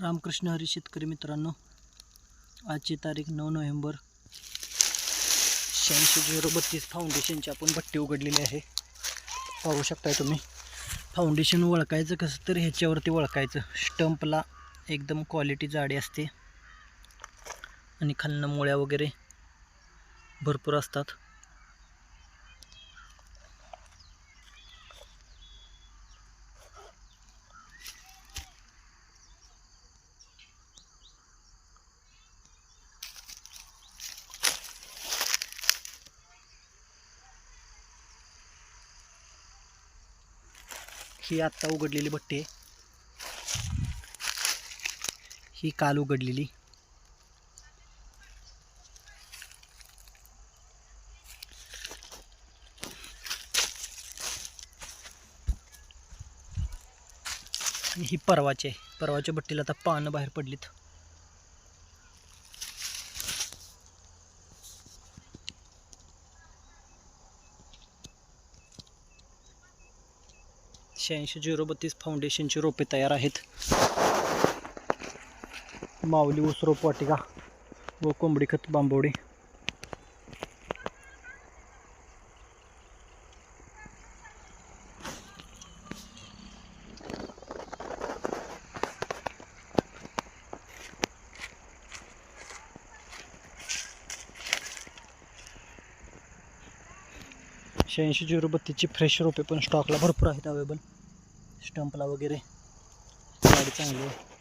रामकृष्ण हरी शेतकरी मित्रांनो आजची तारीख नऊ नोव्हेंबर शहाऐंशी झिरो बत्तीस फाउंडेशनची आपण भट्टी उघडलेली आहे. पाहू शकताय तुम्ही. फाउंडेशन ओळखायचं कसं तर ह्याच्यावरती ओळखायचं स्टंपला एकदम क्वालिटी जाडी असते. आणि खालनं मुळ्या वगैरे भरपूर असतात. ही आत्ता उघडलेली भट्टी आहे. ही काल उघडलेली. आणि ही परवाची आहे. परवाच्या भट्टीला आता पानं बाहेर पडलीत. शहाऐंशी झिरो बत्तीस फाउंडेशनची रोपे तयार आहेत. माऊली ऊस रोप वाटिका व कोंबडी खत बांबवडे शहाऐंशी झिरो बत्तीसची फ्रेश रोपे पण स्टॉकला भरपूर आहेत अवेलेबल स्टंपला वगैरे. गाडी चांगली आहे.